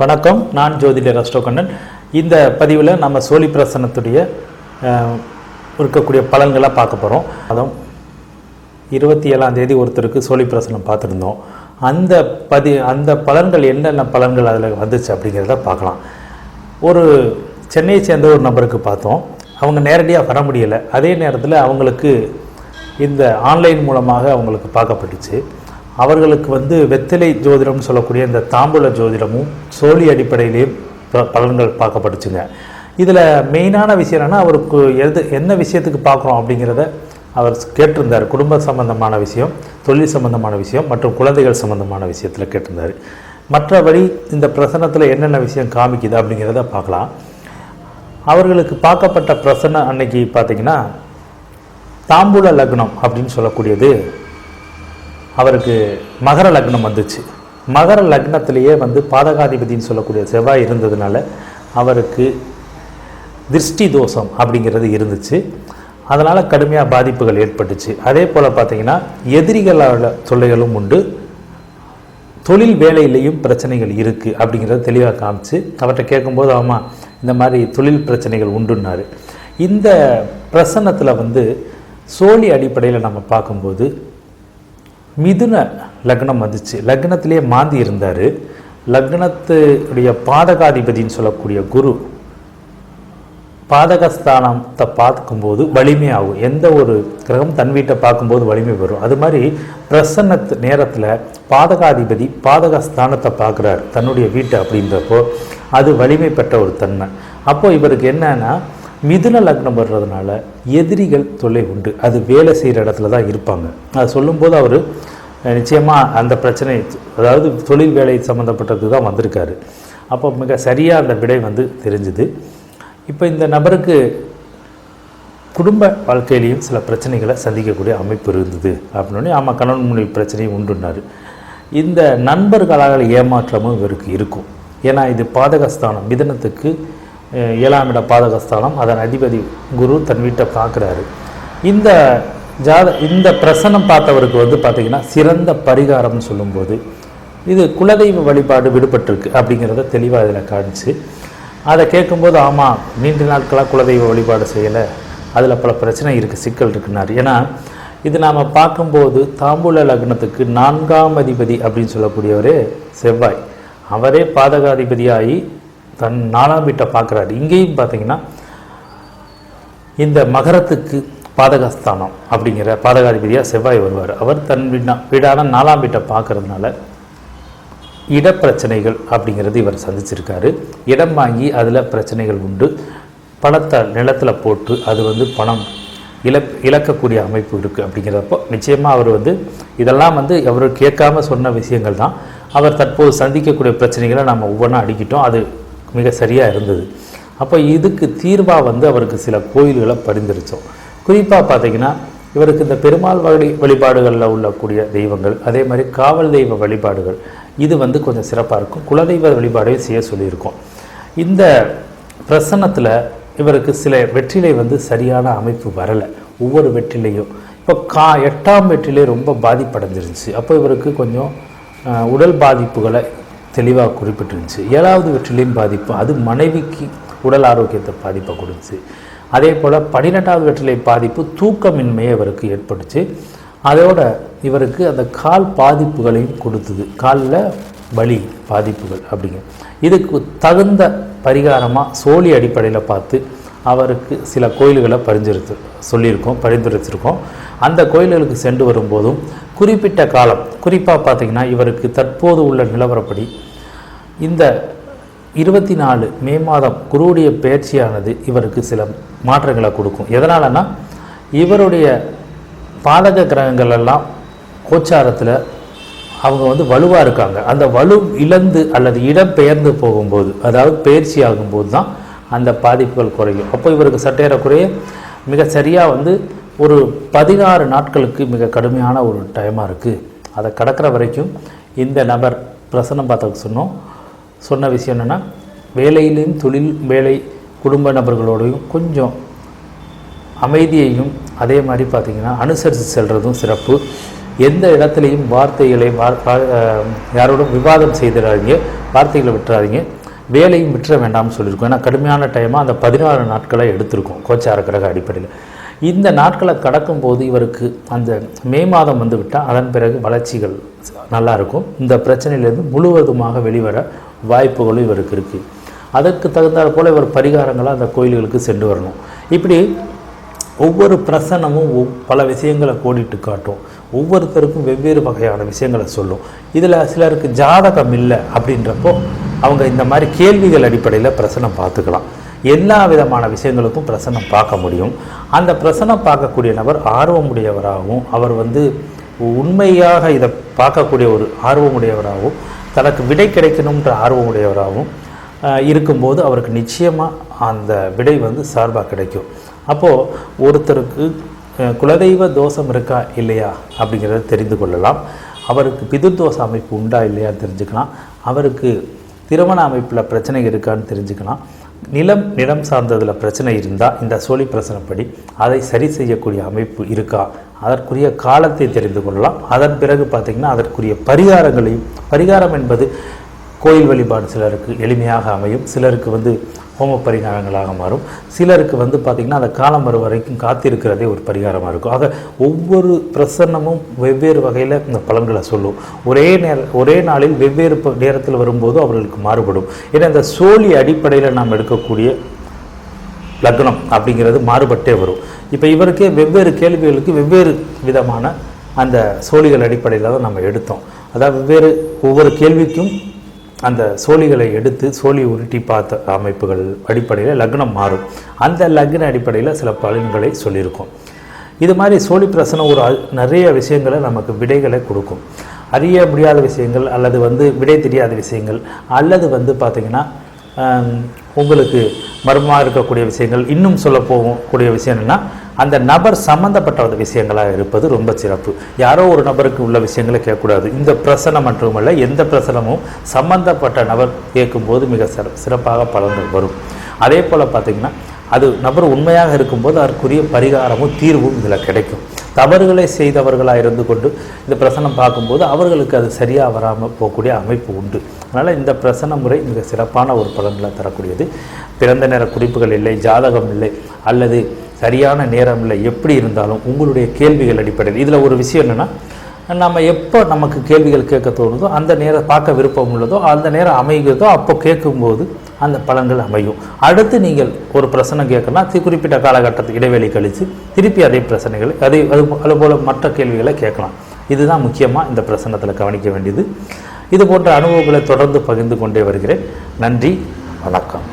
வணக்கம். நான் ஜோதிட அஷ்டோகண்ணன் இந்த பதிவில் நம்ம சோழி பிரசனத்துடைய இருக்கக்கூடிய பலன்களாக பார்க்க போகிறோம் அதுவும் இருபத்தி ஏழாம் தேதி ஒருத்தருக்கு சோழி பிரசனம் பார்த்துருந்தோம். அந்த பதி அந்த பலன்கள் என்னென்ன பலன்கள் அதில் வந்துச்சு அப்படிங்கிறத பார்க்கலாம். ஒரு சென்னையை சேர்ந்த ஒரு நபருக்கு பார்த்தோம். அவங்க நேரடியாக வர முடியலை. அதே நேரத்தில் அவங்களுக்கு இந்த ஆன்லைன் மூலமாக அவங்களுக்கு பார்க்கப்பட்டுச்சு. அவர்களுக்கு வந்து வெத்திலை ஜோதிடம்னு சொல்லக்கூடிய இந்த தாம்பூல ஜோதிடமும் சோழி அடிப்படையிலேயும் ப- பலன்கள் பார்க்கப்பட்டுச்சுங்க. இதில் மெயினான விஷயம் என்னென்னா அவருக்கு எது என்ன விஷயத்துக்கு பார்க்குறோம் அப்படிங்கிறத அவர் கேட்டிருந்தார். குடும்ப சம்பந்தமான விஷயம் தொழில் சம்பந்தமான விஷயம் மற்றும் குழந்தைகள் சம்பந்தமான விஷயத்தில் கேட்டிருந்தார். மற்றபடி இந்த பிரசனத்தில் என்னென்ன விஷயம் காமிக்குது அப்படிங்கிறத பார்க்கலாம். அவர்களுக்கு பார்க்கப்பட்ட பிரசனம் அன்னைக்கு பார்த்தீங்கன்னா தாம்பூல லக்னம் அப்படின்னு சொல்லக்கூடியது அவருக்கு மகர லக்னம் வந்துச்சு. மகர லக்னத்திலேயே வந்து பாதகாதிபதின்னு சொல்லக்கூடிய செவ்வாய் இருந்ததுனால அவருக்கு திருஷ்டி தோஷம் அப்படிங்கிறது இருந்துச்சு. அதனால் கடுமையாக பாதிப்புகள் ஏற்பட்டுச்சு. அதே போல் பார்த்தீங்கன்னா எதிரிகளால் தொல்லைகளும் உண்டு. தொழில் வேலையிலையும் பிரச்சனைகள் இருக்குது அப்படிங்கிறத தெளிவாக காமிச்சு அவர்கிட்ட கேட்கும்போது ஆமாம் இந்த மாதிரி தொழில் பிரச்சனைகள் உண்டுன்னாரு. இந்த பிரசன்னத்தில் வந்து சோழி அடிப்படையில் நம்ம பார்க்கும்போது மிதுன லக்னம் வந்துச்சு லக்னத்திலே மாந்தி இருந்தார். லக்னத்துடைய பாதகாதிபதின்னு சொல்லக்கூடிய குரு பாதகஸ்தானத்தை பார்க்கும்போது வலிமை ஆகும். எந்த ஒரு கிரகம் தன் வீட்டை பார்க்கும்போது வலிமை வரும் அது மாதிரி பிரசன்னத்து நேரத்தில் பாதகாதிபதி பாதகஸ்தானத்தை பார்க்குறாரு தன்னுடைய வீட்டை அப்படின்றப்போ. அது வலிமை பெற்ற ஒரு தன்மை. அப்போது இவருக்கு என்னன்னா மிதுன லக்னம் வர்றதுனால எதிரிகள் தொல்லை உண்டு. அது வேலை செய்கிற இடத்துல தான் இருப்பாங்க. அது சொல்லும்போது அவர் நிச்சயமாக அந்த பிரச்சனை அதாவது தொழில் வேலை சம்மந்தப்பட்டது தான் வந்திருக்காரு. அப்போ மிக சரியாக அந்த விடை வந்து தெரிஞ்சுது. இப்போ இந்த நபருக்கு குடும்ப வாழ்க்கையிலையும் சில பிரச்சனைகளை சந்திக்கக்கூடிய அமைப்பு இருந்தது. அப்படின்னு ஆமாம் கணவன் மனைவி பிரச்சனையும் உண்டுனார் இந்த நண்பர்களால் ஏமாற்றமும் இவருக்கு இருக்கும். ஏன்னா இது பாதகஸ்தானம். மிதனத்துக்கு ஏழாம் இட பாதகஸ்தானம் அதன் அதிபதி குரு தன் வீட்டை பார்க்குறாரு. இந்த ஜாத இந்த பிரசனம் பார்த்தவருக்கு வந்து பார்த்திங்கன்னா சிறந்த பரிகாரம்னு சொல்லும்போது இது குலதெய்வ வழிபாடு விடுபட்டிருக்கு அப்படிங்கிறத தெளிவாக இதில் காணிச்சு. அதை கேட்கும்போது ஆமாம் நீண்ட நாட்களாக குலதெய்வ வழிபாடு செய்யலை அதில் பல பிரச்சனை இருக்குது சிக்கல் இருக்குனார் ஏன்னா இது நாம் பார்க்கும்போது தாம்பூல லக்னத்துக்கு நான்காம் அதிபதி அப்படின்னு சொல்லக்கூடியவரே செவ்வாய். அவரே பாதகாதிபதியாகி தன் நாலாம் வீட்டை பார்க்குறாரு. இங்கேயும் பார்த்தீங்கன்னா இந்த மகரத்துக்கு பாதகஸ்தானம் அப்படிங்கிற பாதகாதிபதியாக செவ்வாய் வருவார். அவர் தன் வீடா வீடான நாலாம் வீட்டை பார்க்கறதுனால இடப்பிரச்சனைகள் அப்படிங்கிறது இவர் சந்திச்சிருக்காரு. இடம் வாங்கி அதில் பிரச்சனைகள் உண்டு. பணத்தை நிலத்தில் போட்டு அது வந்து பணம் இழப் இழக்கக்கூடிய அமைப்பு இருக்குது அப்படிங்கிறப்போ நிச்சயமாக அவர் வந்து இதெல்லாம் வந்து அவர் கேட்காம சொன்ன விஷயங்கள் தான். அவர் தற்போது சந்திக்கக்கூடிய பிரச்சனைகளை நம்ம ஒவ்வொன்றா அடிக்கிட்டோம். அது மிக சரியாக இருந்தது. அப்போ இதுக்கு தீர்வாக வந்து அவருக்கு சில கோயில்களை பரிந்துரைச்சோம். குறிப்பாக பார்த்தீங்கன்னா இவருக்கு இந்த பெருமாள் வழி வழிபாடுகளில் உள்ளக்கூடிய தெய்வங்கள் அதே மாதிரி காவல் தெய்வ வழிபாடுகள் இது வந்து கொஞ்சம் சிறப்பாக இருக்கும். குலதெய்வ வழிபாடையும் செய்ய சொல்லியிருக்கோம். இந்த பிரசன்னத்தில் இவருக்கு சில வெற்றிலை வந்து சரியான அமைப்பு வரலை. ஒவ்வொரு வெற்றிலையும். இப்போ கா எட்டாம் வெற்றிலை ரொம்ப பாதிப்படைஞ்சிருந்துச்சு. அப்போ இவருக்கு கொஞ்சம் உடல் பாதிப்புகளை தெளிவாக குறிப்பிட்டிருந்துச்சு. ஏழாவது வெற்றிலையும் பாதிப்பு அது மனைவிக்கு உடல் ஆரோக்கியத்தை பாதிப்பை கொடுத்துச்சு. அதே போல் பன்னிரெண்டாவது வெற்றிலை பாதிப்பு தூக்கமின்மையை இவருக்கு ஏற்பட்டுச்சு அதோட இவருக்கு அந்த கால் பாதிப்புகளையும் கொடுத்தது. காலில் வலி பாதிப்புகள் அப்படிங்க. இதுக்கு தகுந்த பரிகாரமாக சோழி அடிப்படையில் பார்த்து அவருக்கு சில கோயில்களை பரிந்துரைத்து சொல்லியிருக்கோம் பரிந்துரைச்சிருக்கோம் அந்த கோயில்களுக்கு சென்று வரும்போதும் குறிப்பிட்ட காலம் குறிப்பாக பார்த்தீங்கன்னா இவருக்கு தற்போது உள்ள நிலவரப்படி இந்த இருபத்தி நாலு மே மாதம் குருவுடைய பயிற்சியானது இவருக்கு சில மாற்றங்களை கொடுக்கும். எதனாலனா இவருடைய பாதக கிரகங்கள் எல்லாம் கோச்சாரத்தில் அவங்க வந்து வலுவாக இருக்காங்க. அந்த வலு இழந்து அல்லது இடம் பெயர்ந்து போகும்போது அதாவது பயிற்சி ஆகும்போது தான் அந்த பாதிப்புகள் குறையும். அப்போ இவருக்கு சட்டேறக்குறைய மிக சரியாக வந்து ஒரு பதினாறு நாட்களுக்கு மிக கடுமையான ஒரு டைமாக இருக்குது அதை கடக்கிற வரைக்கும் இந்த நபர் பிரசன்னம் பார்த்த சொன்னோம். சொன்ன விஷயம் என்னென்னா வேலையிலையும் தொழில் வேலை குடும்ப நபர்களோடையும் கொஞ்சம் அமைதியையும் அதே மாதிரி பார்த்திங்கன்னா அனுசரித்து செல்கிறதும் சிறப்பு. எந்த இடத்துலையும் வார்த்தைகளை யாரோடும் விவாதம் செய்திடாதீங்க வார்த்தைகளை விட்டுறாதீங்க. வேலையும் விட்டுற வேண்டாம்னு சொல்லியிருக்கோம். ஏன்னா கடுமையான டைமாக அந்த பதினாறு நாட்களை எடுத்திருக்கோம் கோச்சார கிரக அடிப்படையில். இந்த நாட்களை கடக்கும் போது இவருக்கு அந்த மே மாதம் வந்து விட்டால் அதன் பிறகு வளர்ச்சிகள் நல்லாயிருக்கும் இந்த பிரச்சனையிலேருந்து முழுவதுமாக வெளிவர வாய்ப்புகளும் இவருக்கு இருக்குது அதற்கு தகுந்தாற் போல் இவர் பரிகாரங்களாக அந்த கோயில்களுக்கு சென்று வரணும். இப்படி ஒவ்வொரு பிரசனமும் பல விஷயங்களை கோடிட்டு காட்டும். ஒவ்வொருத்தருக்கும் வெவ்வேறு வகையான விஷயங்களை சொல்லும். இதில் சிலருக்கு ஜாதகம் இல்லை அப்படின்றப்போ அவங்க இந்த மாதிரி கேள்விகள் அடிப்படையில் பிரசனம் பார்த்துக்கலாம். எல்லா விதமான விஷயங்களுக்கும் பிரசனம் பார்க்க முடியும். அந்த பிரசனம் பார்க்கக்கூடிய நபர் ஆர்வமுடையவராகவும் அவர் வந்து உண்மையாக இதை பார்க்கக்கூடிய ஒரு ஆர்வமுடையவராகவும் தனக்கு விடை கிடைக்கணுன்ற ஆர்வமுடையவராகவும் இருக்கும்போது அவருக்கு நிச்சயமாக அந்த விடை வந்து சார்பாக கிடைக்கும். அப்போது ஒருத்தருக்கு குலதெய்வ தோஷம் இருக்கா இல்லையா அப்படிங்கிறத தெரிந்து கொள்ளலாம். அவருக்கு பிதுர்தோஷ அமைப்பு உண்டா இல்லையா தெரிஞ்சுக்கலாம். அவருக்கு திருமண அமைப்பில் பிரச்சனை இருக்கான்னு தெரிஞ்சுக்கலாம். நிலம் நிலம் சார்ந்ததில் பிரச்சனை இருந்தால் இந்த சோழி பிரச்சனைப்படி அதை சரி செய்யக்கூடிய அமைப்பு இருக்கா? அதற்குரிய காலத்தை தெரிந்து கொள்ளலாம். அதன் பிறகு பார்த்திங்கன்னா அதற்குரிய பரிகாரங்களையும் பரிகாரம் என்பது கோயில் வழிபாடு சிலருக்கு எளிமையாக அமையும். சிலருக்கு வந்து ஹோம பரிகாரங்களாக மாறும். சிலருக்கு வந்து பார்த்திங்கன்னா அந்த காலம் வரும் வரைக்கும் காத்திருக்கிறதே ஒரு பரிகாரமாக இருக்கும். ஆக ஒவ்வொரு பிரசன்னமும் வெவ்வேறு வகையில் இந்த பலன்களை சொல்லும். ஒரே நேர ஒரே நாளில் வெவ்வேறு நேரத்தில் வரும்போது அவர்களுக்கு மாறுபடும். ஏன்னா இந்த சோழி அடிப்படையில் நாம் எடுக்கக்கூடிய லக்னம் அப்படிங்கிறது மாறுபட்டே வரும். இப்போ இவருக்கே வெவ்வேறு கேள்விகளுக்கு வெவ்வேறு விதமான அந்த சோழிகள் அடிப்படையில் தான் நம்ம எடுத்தோம். அதாவது வெவ்வேறு ஒவ்வொரு கேள்விக்கும் அந்த சோழிகளை எடுத்து சோழி உருட்டி பார்த்த அமைப்புகள் அடிப்படையில் லக்னம் மாறும். அந்த லக்ன அடிப்படையில் சில பலன்களை சொல்லியிருக்கோம். இது மாதிரி சோழி பிரசனம் ஒரு நிறைய விஷயங்களை நமக்கு விடைகளை கொடுக்கும். அறிய முடியாத விஷயங்கள் அல்லது வந்து விடை தெரியாத விஷயங்கள் அல்லது வந்து பார்த்திங்கன்னா உங்களுக்கு மர்மமாக இருக்கக்கூடிய விஷயங்கள் இன்னும் சொல்ல போகக்கூடிய விஷயம் என்னென்னா அந்த நபர் சம்மந்தப்பட்ட விஷயங்களாக இருப்பது ரொம்ப சிறப்பு. யாரோ ஒரு நபருக்கு உள்ள விஷயங்களை கேட்கக்கூடாது. இந்த பிரசனம் மட்டுமல்ல எந்த பிரசனமும் சம்பந்தப்பட்ட நபர் கேட்கும்போது மிக சிற சிறப்பாக பலன்கள் வரும். அதே போல் பார்த்திங்கன்னா அது நபர் உண்மையாக இருக்கும்போது அதற்குரிய பரிகாரமும் தீர்வும் இதில் கிடைக்கும். தவறுகளை செய்தவர்களாக இருந்து கொண்டு இந்த பிரசனம் பார்க்கும்போது அவர்களுக்கு அது சரியாக வராமல் போகக்கூடிய அமைப்பு உண்டு. அதனால் இந்த பிரசன முறை மிக சிறப்பான ஒரு பலன்களை தரக்கூடியது. பிறந்த நேர குறிப்புகள் இல்லை ஜாதகம் இல்லை அல்லது சரியான நேரம் இல்லை. எப்படி இருந்தாலும் உங்களுடைய கேள்விகள் அடிப்படையில். இதில் ஒரு விஷயம் என்னென்னா நம்ம எப்போ நமக்கு கேள்விகள் கேட்க தோணுதோ அந்த நேரம் பார்க்க விருப்பம் உள்ளதோ அந்த நேரம் அமைகிறதோ அப்போ கேட்கும்போது அந்த பலன்கள் அமையும். அடுத்து நீங்கள் ஒரு பிரச்சனை கேட்கணும்னா குறிப்பிட்ட காலகட்டத்துக்கு இடைவெளி கழித்து திருப்பி அதே பிரச்சனைகள் அதே அது அதுபோல் மற்ற கேள்விகளை கேட்கலாம். இதுதான் முக்கியமாக இந்த பிரசனத்தில் கவனிக்க வேண்டியது. இது போன்ற அனுபவங்களை தொடர்ந்து பகிர்ந்து கொண்டே வருகிறேன். நன்றி வணக்கம்.